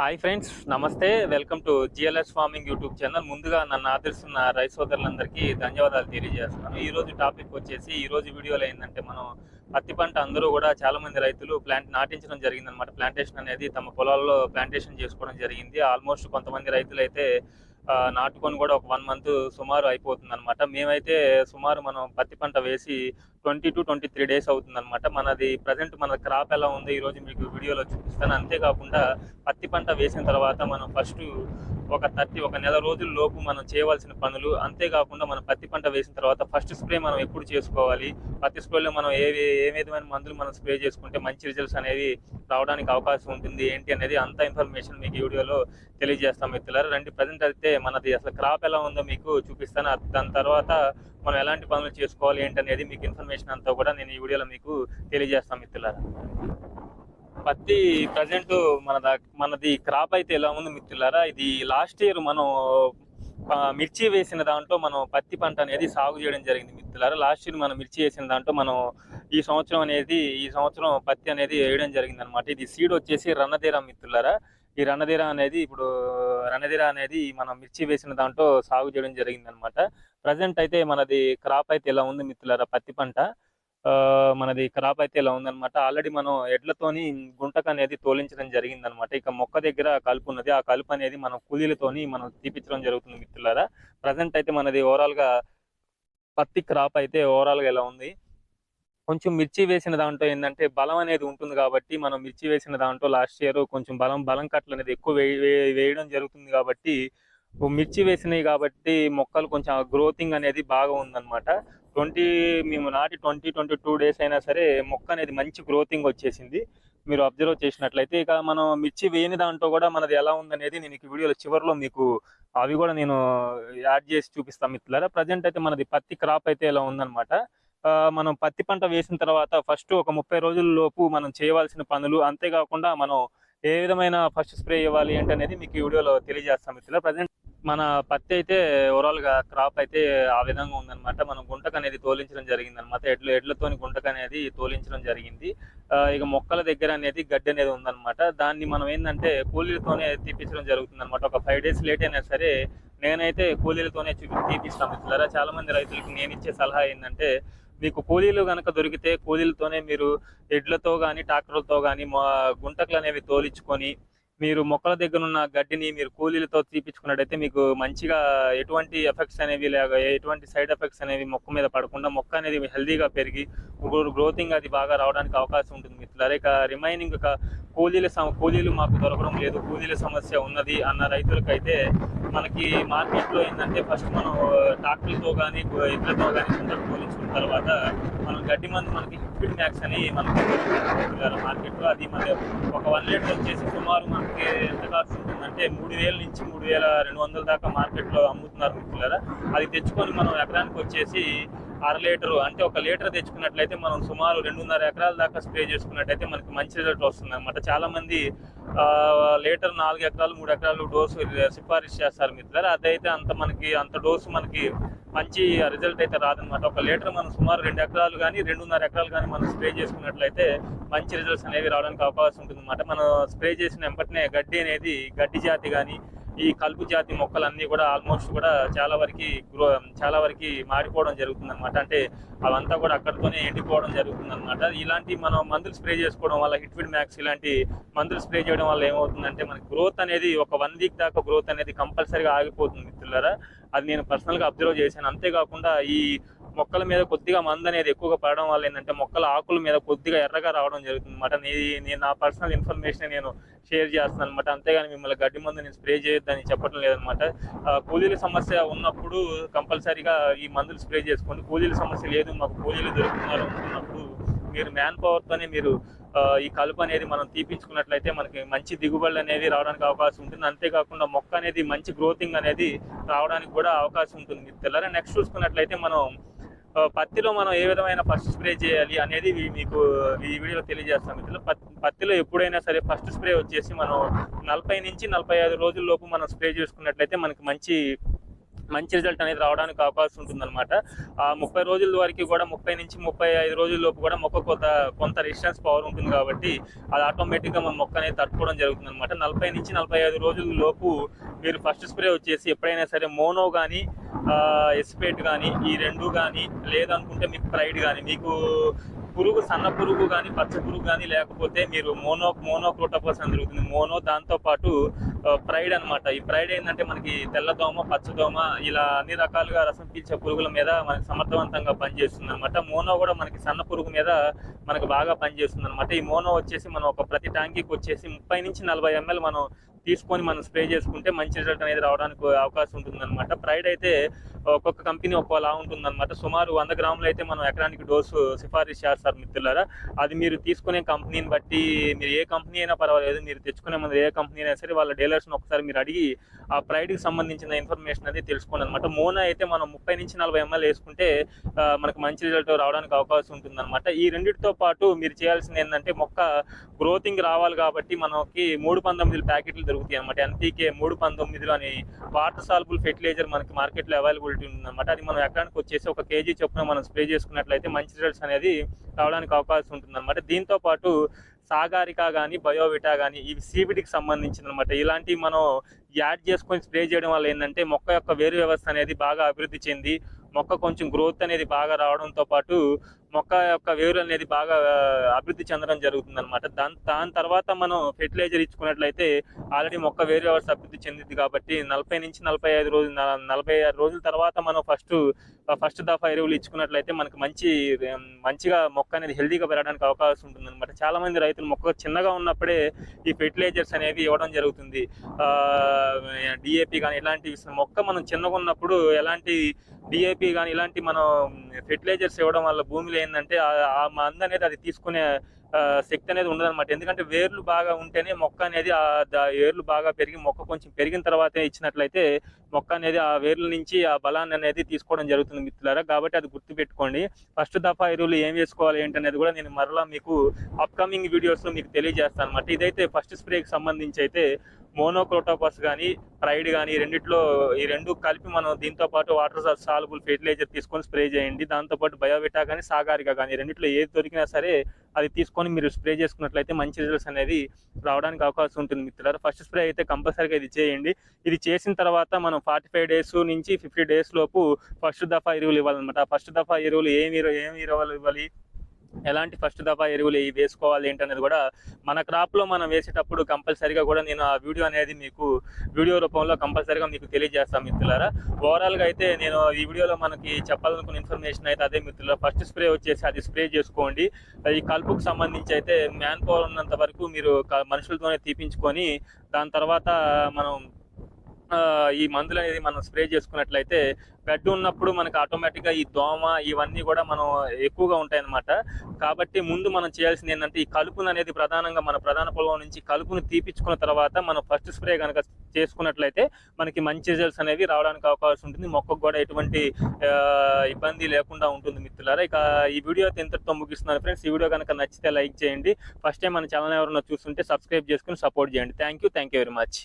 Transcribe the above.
Hi friends నమస్తే. Welcome to GLS farming YouTube channel. ముందుగా నన్ను ఆదరిస్తున్న రైస్ సోదరులందరికీ ధన్యవాదాలు తెలియజేస్తున్నాను. ఈరోజు టాపిక్ వచ్చేసి ఈరోజు వీడియోలో ఏంటంటే మనం పత్తి పంట అందరూ కూడా చాలామంది రైతులు ప్లాంట్ నాటించడం జరిగింది అనమాట ప్లాంటేషన్ అనేది తమ పొలాల్లో ప్లాంటేషన్ చేసుకోవడం జరిగింది. ఆల్మోస్ట్ కొంతమంది రైతులు అయితే నాటుకొని కూడా ఒక వన్ మంత్ సుమారు అయిపోతుంది అనమాట మేమైతే సుమారు మనం పత్తి పంట వేసి twenty two twenty three days అవుతుంది అనమాట మనది ప్రజెంట్ మన క్రాప్ ఎలా ఉంది ఈ రోజు మీకు వీడియోలో చూపిస్తాను. అంతేకాకుండా పత్తి పంట వేసిన తర్వాత మనం ఫస్ట్ ఒక థర్టీ ఒక నెల రోజుల లోపు మనం చేయవలసిన పనులు అంతేకాకుండా మనం పత్తి పంట వేసిన తర్వాత ఫస్ట్ స్ప్రే మనం ఎప్పుడు చేసుకోవాలి పత్తి స్ప్రేలో మనం ఏ ఏ విధమైన మందులు మనం స్ప్రే చేసుకుంటే మంచి రిజల్ట్స్ అనేవి రావడానికి అవకాశం ఉంటుంది ఏంటి అనేది అంత ఇన్ఫర్మేషన్ మీకు వీడియోలో తెలియజేస్తాం మిత్రులారు. రండి ప్రజెంట్ అయితే మనది అసలు క్రాప్ ఎలా ఉందో మీకు చూపిస్తాను. దాని తర్వాత మనం ఎలాంటి పనులు చేసుకోవాలి ఏంటి అనేది మీకు ఇన్ఫర్మేషన్ అంతా కూడా నేను ఈ వీడియోలో మీకు తెలియజేస్తాను మిత్రులారా. పత్తి ప్రజెంట్ మన మనది క్రాప్ అయితే ఎలా ఉంది మిత్రులారా ఇది లాస్ట్ ఇయర్ మనం మిర్చి వేసిన దాంట్లో మనం పత్తి పంట అనేది సాగు చేయడం జరిగింది మిత్రులారా. లాస్ట్ ఇయర్ మనం మిర్చి వేసిన దాంట్లో మనం ఈ సంవత్సరం అనేది ఈ సంవత్సరం పత్తి అనేది వేయడం జరిగింది అనమాట ఇది సీడ్ వచ్చేసి రన్నదేరా మిత్రులారా. ఈ రణధీర అనేది ఇప్పుడు రణధీర అనేది మనం మిర్చి వేసిన దాంట్లో సాగు చేయడం జరిగింది అనమాట ప్రజెంట్ అయితే మనది క్రాప్ అయితే ఎలా ఉంది మిత్రులారా? పత్తి పంట ఆ, మనది క్రాప్ అయితే ఇలా ఉందన్నమాట ఆల్రెడీ మనం ఎడ్లతోని గుంటక అనేది తోలించడం జరిగింది అనమాట ఇక మొక్క దగ్గర కలుపు ఉన్నది. ఆ కలుపు అనేది మనం కూలీలతోని మనం తీపించడం జరుగుతుంది మిత్రులారా. ప్రజెంట్ అయితే మనది ఓవరాల్గా పత్తి క్రాప్ అయితే ఓవరాల్గా ఇలా ఉంది? కొంచెం మిర్చి వేసిన దాంట్లో ఏంటంటే బలం అనేది ఉంటుంది కాబట్టి మనం మిర్చి వేసిన దాంట్లో లాస్ట్ ఇయర్ కొంచెం బలం బలం కట్టలు అనేది ఎక్కువ వే- వేయడం జరుగుతుంది కాబట్టి మిర్చి వేసినాయి కాబట్టి మొక్కలు కొంచెం గ్రోతింగ్ అనేది బాగా ఉందన్నమాట. ట్వంటీ మేము నాటి ట్వంటీ ట్వంటీ టూ డేస్ అయినా సరే మొక్క అనేది మంచి గ్రోతింగ్ వచ్చేసింది. మీరు అబ్జర్వ్ చేసినట్లయితే ఇక మనం మిర్చి వేయని దాంట్లో కూడా మనది ఎలా ఉందనేది నేను ఈ వీడియోలో చివరిలో మీకు అవి కూడా నేను యాడ్ చేసి చూపిస్తాను మిత్రులారా. ప్రజెంట్ అయితే మనది పత్తి క్రాప్ అయితే ఇలా ఉందన్నమాట. మనం పత్తి పంట వేసిన తర్వాత ఫస్ట్ ఒక ముప్పై రోజుల లోపు మనం చేయవలసిన పనులు అంతేకాకుండా మనం ఏ విధమైన ఫస్ట్ స్ప్రే ఇవ్వాలి ఏంటి అనేది మీకు ఈ వీడియోలో తెలియజేస్తాం మిత్రులు ప్రజెంట్ మన పత్తి అయితే ఓవరాల్గా క్రాప్ అయితే ఆ విధంగా ఉందన్నమాట. మనం గుంటక అనేది తోలించడం జరిగింది అనమాట ఎడ్ల ఎడ్లతోని గుంటక అనేది తోలించడం జరిగింది. ఇక మొక్కల దగ్గర అనేది గడ్డి అనేది ఉందన్నమాట. దాన్ని మనం ఏంటంటే కూలీలతోనే తీపించడం జరుగుతుంది అనమాట ఒక ఫైవ్ డేస్ లేట్ అయినా సరే నేనైతే కూలీలతోనే చూపి తీపిస్తాను మిత్రులారా. చాలా మంది రైతులకు నేను ఇచ్చే సలహా ఏంటంటే మీకు కూలీలు కనుక దొరికితే కూలీలతోనే మీరు ఎడ్లతో కానీ ట్రాక్టర్లతో కానీ గుంటకలు అనేవి తోలించుకొని మీరు మొక్కల దగ్గర ఉన్న గడ్డిని మీరు కూలీలతో తీపించుకున్నట్టయితే మీకు మంచిగా ఎటువంటి ఎఫెక్ట్స్ అనేవి లేక ఎటువంటి సైడ్ ఎఫెక్ట్స్ అనేవి మొక్క మీద పడకుండా మొక్క అనేది హెల్దీగా పెరిగి గ్రోతింగ్ అది బాగా రావడానికి అవకాశం ఉంటుంది మిత్రులారా. ఇక రిమైనింగ్ కూలీల సమ కూలీలు మాకు దొరకడం లేదు కూలీల సమస్య ఉన్నది అన్న రైతులకైతే మనకి మార్కెట్లో ఏంటంటే ఫస్ట్ మనం ట్రాక్టర్తో కానీ ఎడ్లతో కానీ కొందరు పోలించుకున్న తర్వాత మనం గడ్డి మందు మనకి లిక్విడ్ మ్యాక్స్ అని మనకి మార్కెట్లో అది మన ఒక వన్ లీటర్ వచ్చేసి సుమారు మనకి ఎంత కాస్ట్ ఉంటుందంటే మూడు వేల నుంచి మూడు వేల రెండు వందల దాకా మార్కెట్లో అమ్ముతున్నారు మిత్రులారా. అది తెచ్చుకొని మనం ఎకరానికి వచ్చేసి అర లీటరు అంటే ఒక లీటర్ తెచ్చుకున్నట్లయితే మనం సుమారు రెండున్నర ఎకరాల దాకా స్ప్రే చేసుకున్నట్టయితే మనకి మంచి రిజల్ట్ వస్తుంది అనమాట చాలామంది ఆ, లీటర్ నాలుగు ఎకరాలు మూడు ఎకరాలు డోసు సిఫారిష్ చేస్తారు మిత్రులు అదైతే అంత మనకి అంత డోసు మనకి మంచి రిజల్ట్ అయితే రాదనమాట ఒక లీటర్ మనం సుమారు రెండు ఎకరాలు కానీ రెండున్నర ఎకరాలు కానీ మనం స్ప్రే చేసుకున్నట్లయితే మంచి రిజల్ట్స్ అనేవి రావడానికి అవకాశం ఉంటుంది అనమాట మనం స్ప్రే చేసిన వెంటనే గడ్డి అనేది గడ్డి జాతి కానీ ఈ కలుపు జాతి మొక్కలన్నీ కూడా ఆల్మోస్ట్ కూడా చాలా వరకు గ్రో చాలా వరకు మాడిపోవడం జరుగుతుంది అనమాట అంటే అవంతా కూడా అక్కడితోనే ఎండిపోవడం జరుగుతుంది అనమాట ఇలాంటి మనం మందులు స్ప్రే చేసుకోవడం వల్ల హిట్విడ్ మ్యాక్స్ ఇలాంటి మందులు స్ప్రే చేయడం వల్ల ఏమవుతుందంటే మనకి గ్రోత్ అనేది ఒక వన్ వీక్ దాకా గ్రోత్ అనేది కంపల్సరీగా ఆగిపోతుంది మిత్రులారా. అది నేను పర్సనల్గా అబ్జర్వ్ చేశాను. అంతేకాకుండా ఈ మొక్కల మీద కొద్దిగా మందు అనేది ఎక్కువగా పడడం వల్ల ఏంటంటే మొక్కల ఆకుల మీద కొద్దిగా ఎర్రగా రావడం జరుగుతుంది అనమాట నేను నా పర్సనల్ ఇన్ఫర్మేషన్ నేను షేర్ చేస్తాను అనమాట అంతేగాని మిమ్మల్ని గడ్డి మందు నేను స్ప్రే చేయొద్దని చెప్పడం లేదనమాట కూలీల సమస్య ఉన్నప్పుడు కంపల్సరీగా ఈ మందులు స్ప్రే చేసుకోండి. కూలీల సమస్య లేదు మాకు కూలీలు దొరుకుతున్నారు అనుకున్నప్పుడు మీరు మ్యాన్ పవర్తోనే మీరు ఈ కలుపు అనేది మనం తీపించుకున్నట్లయితే మనకి మంచి దిగుబడులు అనేది రావడానికి అవకాశం ఉంటుంది. అంతేకాకుండా మొక్క అనేది మంచి గ్రోతింగ్ అనేది రావడానికి కూడా అవకాశం ఉంటుంది. మిత్రులారా నెక్స్ట్ చూసుకున్నట్లయితే మనం పత్తిలో మనం ఏ విధమైన ఫస్ట్ స్ప్రే చేయాలి అనేది మీకు ఈ వీడియోలో తెలియజేస్తాం మిత్రులు. పత్తిలో ఎప్పుడైనా సరే ఫస్ట్ స్ప్రే వచ్చేసి మనం నలభై నుంచి నలభై ఐదు రోజుల లోపు మనం స్ప్రే చేసుకున్నట్లయితే మనకి మంచి మంచి రిజల్ట్ అనేది రావడానికి అవకాశం ఉంటుందన్నమాట. ఆ ముప్పై రోజుల వరకు కూడా ముప్పై నుంచి ముప్పై ఐదు రోజుల లోపు కూడా మొక్క కొంత కొంత రెసిస్టెన్స్ పవర్ ఉంటుంది కాబట్టి అది ఆటోమేటిక్గా మన మొక్క అనేది తట్టుకోవడం జరుగుతుంది అనమాట నలభై నుంచి నలభై ఐదు రోజుల లోపు మీరు ఫస్ట్ స్ప్రే వచ్చేసి ఎప్పుడైనా సరే మోనో కానీ ఎస్పేట్ కానీ ఈ రెండు కానీ లేదనుకుంటే మీకు ప్రైడ్ కానీ మీకు పురుగు సన్న పురుగు కానీ పచ్చ పురుగు కానీ లేకపోతే మీరు మోనో మోనోక్రోటోపస్ అని జరుగుతుంది. మోనో దాంతో పాటు ప్రైడ్ అన్నమాట. ఈ ప్రైడ్ ఏంటంటే మనకి తెల్లదోమ పచ్చదోమ ఇలా అన్ని రకాలుగా రసం పీల్చే పురుగుల మీద మనకి సమర్థవంతంగా పనిచేస్తుంది అనమాట మోనో కూడా మనకి సన్న పురుగు మీద మనకు బాగా పనిచేస్తుంది అనమాట ఈ మోనో వచ్చేసి మనం ఒక ప్రతి ట్యాంకీకి వచ్చేసి ముప్పై నుంచి నలభై ఎంఎల్ మనం తీసుకొని మనం స్ప్రే చేసుకుంటే మంచి రిజల్ట్ అనేది రావడానికి అవకాశం ఉంటుంది అనమాట ప్రైడ్ అయితే ఒక్కొక్క కంపెనీ ఒక్కోలా ఉంటుంది అనమాట సుమారు వంద గ్రాములు అయితే మనం ఎకరానికి డోసు సిఫారసు చేస్తారు మిత్రులారా. అది మీరు తీసుకునే కంపెనీని బట్టి మీరు ఏ కంపెనీ అయినా పర్వాలేదు మీరు తెచ్చుకునే ముందు ఏ కంపెనీ అయినా సరే వాళ్ళ డీలర్స్ని ఒకసారి మీరు అడిగి ఆ ప్రైడ్కి సంబంధించిన ఇన్ఫర్మేషన్ అనేది తెలుసుకోండి అనమాట మోనా అయితే మనం ముప్పై నుంచి నలభై ఎంఎల్ వేసుకుంటే మనకు మంచి రిజల్ట్ రావడానికి అవకాశం ఉంటుంది అనమాట ఈ రెండింటితో పాటు మీరు చేయాల్సింది ఏంటంటే మొక్క గ్రోతింగ్ రావాలి కాబట్టి మనకి మూడు పంతొమ్మిది ప్యాకెట్లు దొరుకుతాయి అనమాట ఎన్పీకే మూడు పంతొమ్మిదిలో అని వాటర్ సాల్బుల్ ఫెర్టిలైజర్ మనకి మార్కెట్లో అవైలబుల్ పాసిబిలిటీ ఉందన్నమాట. అది మనం ఎకరానికి వచ్చేసి ఒక కేజీ చొప్పున మనం స్ప్రే చేసుకున్నట్లయితే మంచి రిజల్ట్స్ అనేది రావడానికి అవకాశం ఉంటుంది అనమాట దీంతో పాటు సాగారిక కానీ బయోవిటా కానీ ఇవి సీవిడికి సంబంధించిన అనమాట ఇలాంటివి మనం యాడ్ చేసుకొని స్ప్రే చేయడం వల్ల ఏంటంటే మొక్క యొక్క వేరు వ్యవస్థ అనేది బాగా అభివృద్ధి చెంది మొక్క కొంచెం గ్రోత్ అనేది బాగా రావడంతో పాటు మొక్క యొక్క వేరు అనేది బాగా అభివృద్ధి చెందడం జరుగుతుంది అనమాట దాని దాని తర్వాత మనం ఫెర్టిలైజర్ ఇచ్చుకున్నట్లయితే ఆల్రెడీ మొక్క వేరు వ్యవస్థ అభివృద్ధి చెందింది కాబట్టి నలభై నుంచి నలభై ఐదు రోజులు నలభై ఆరు రోజుల తర్వాత మనం ఫస్ట్ ఫస్ట్ దఫా ఎరువులు ఇచ్చుకున్నట్లయితే మనకు మంచి మంచిగా మొక్క అనేది హెల్దీగా పెరగడానికి అవకాశం ఉంటుంది అనమాట చాలా మంది రైతులు మొక్క చిన్నగా ఉన్నప్పుడే ఈ ఫెర్టిలైజర్స్ అనేవి ఇవ్వడం జరుగుతుంది. డిఏపి కానీ ఇలాంటివి మొక్క మనం చిన్నగా ఉన్నప్పుడు ఎలాంటి డిఏపి కానీ ఇలాంటి మనం ఫెర్టిలైజర్స్ ఇవ్వడం వల్ల భూమిలో ఏంటంటే ఆ- మందు అనేది అది తీసుకునే శక్తి అనేది ఉండదన్నమాట. ఎందుకంటే వేర్లు బాగా ఉంటేనే మొక్క అనేది ఆ వేర్లు బాగా పెరిగి మొక్క కొంచెం పెరిగిన తర్వాత ఇచ్చినట్లయితే మొక్క అనేది ఆ వేర్ల నుంచి ఆ బలాన్ని అనేది తీసుకోవడం జరుగుతుంది మిత్రులారా. కాబట్టి అది గుర్తుపెట్టుకోండి. ఫస్ట్ దఫా ఎరువులు ఏం వేసుకోవాలి ఏంటనేది కూడా నేను మరలా మీకు అప్కమింగ్ వీడియోస్లో మీకు తెలియజేస్తాను అనమాట ఇదైతే ఫస్ట్ స్ప్రేకి సంబంధించి అయితే మోనోక్రోటోపస్ కానీ ప్రైడ్ కానీ రెండిట్లో ఈ రెండు కలిపి మనం దీంతో పాటు వాటర్ సాల్బుల్ ఫెర్టిలైజర్ తీసుకొని స్ప్రే చేయండి. దాంతోపాటు బయోవిటా కానీ సాగారిక కానీ రెండిట్లో ఏది దొరికినా సరే అది తీసుకొని మీరు స్ప్రే చేసుకున్నట్లయితే మంచి రిజల్ట్స్ అనేది రావడానికి అవకాశం ఉంటుంది మిత్రులారా. ఫస్ట్ స్ప్రే అయితే కంపల్సరీగా ఇది చేయండి. ఇది చేసిన తర్వాత మనం ఫార్టీ ఫైవ్ డేస్ నుంచి ఫిఫ్టీ డేస్ లోపు ఫస్ట్ దఫా ఎరువులు ఇవ్వాలన్నమాట. ఫస్ట్ దఫా ఎరువులు ఏమి ఏమి ఎరువులు ఇవ్వాలి? ఎలాంటి ఫస్ట్ దఫా ఎరువులు ఇవి వేసుకోవాలి ఏంటనేది కూడా మన క్రాప్లో మనం వేసేటప్పుడు కంపల్సరీగా కూడా నేను ఆ వీడియో అనేది మీకు వీడియో రూపంలో కంపల్సరీగా మీకు తెలియజేస్తాను మిత్రులారా. ఓవరాల్గా అయితే నేను ఈ వీడియోలో మనకి చెప్పాలనుకున్న ఇన్ఫర్మేషన్ అయితే అదే మిత్రుల ఫస్ట్ స్ప్రే వచ్చేసి అది స్ప్రే చేసుకోండి. ఈ కలుపుకు సంబంధించి అయితే మ్యాన్ పవర్ ఉన్నంత వరకు మీరు మనుషులతోనే తీపించుకొని దాని తర్వాత మనం ఈ మందులు అనేది మనం స్ప్రే చేసుకున్నట్లయితే గడ్డి ఉన్నప్పుడు మనకి ఆటోమేటిక్గా ఈ దోమ ఇవన్నీ కూడా మనం ఎక్కువగా ఉంటాయి అన్నమాట కాబట్టి ముందు మనం చేయాల్సింది ఏంటంటే ఈ కలుపును అనేది ప్రధానంగా మన ప్రధాన పొలం నుంచి కలుపును తీపిచ్చుకున్న తర్వాత మనం ఫస్ట్ స్ప్రే కనుక చేసుకున్నట్లయితే మనకి మంచి రిజల్ట్స్ అనేవి రావడానికి అవకాశం ఉంటుంది. మొక్కకు కూడా ఎటువంటి ఇబ్బంది లేకుండా ఉంటుంది మిత్రులారా. ఇక ఈ వీడియో అయితే ఇంతటితో ముగిస్తున్నాను ఫ్రెండ్స్. ఈ వీడియో కనుక నచ్చితే లైక్ చేయండి. ఫస్ట్ టైం మన ఛానల్ ఎవరైనా చూస్తుంటే సబ్స్క్రైబ్ చేసుకుని సపోర్ట్ చేయండి. Thank you thank you very much.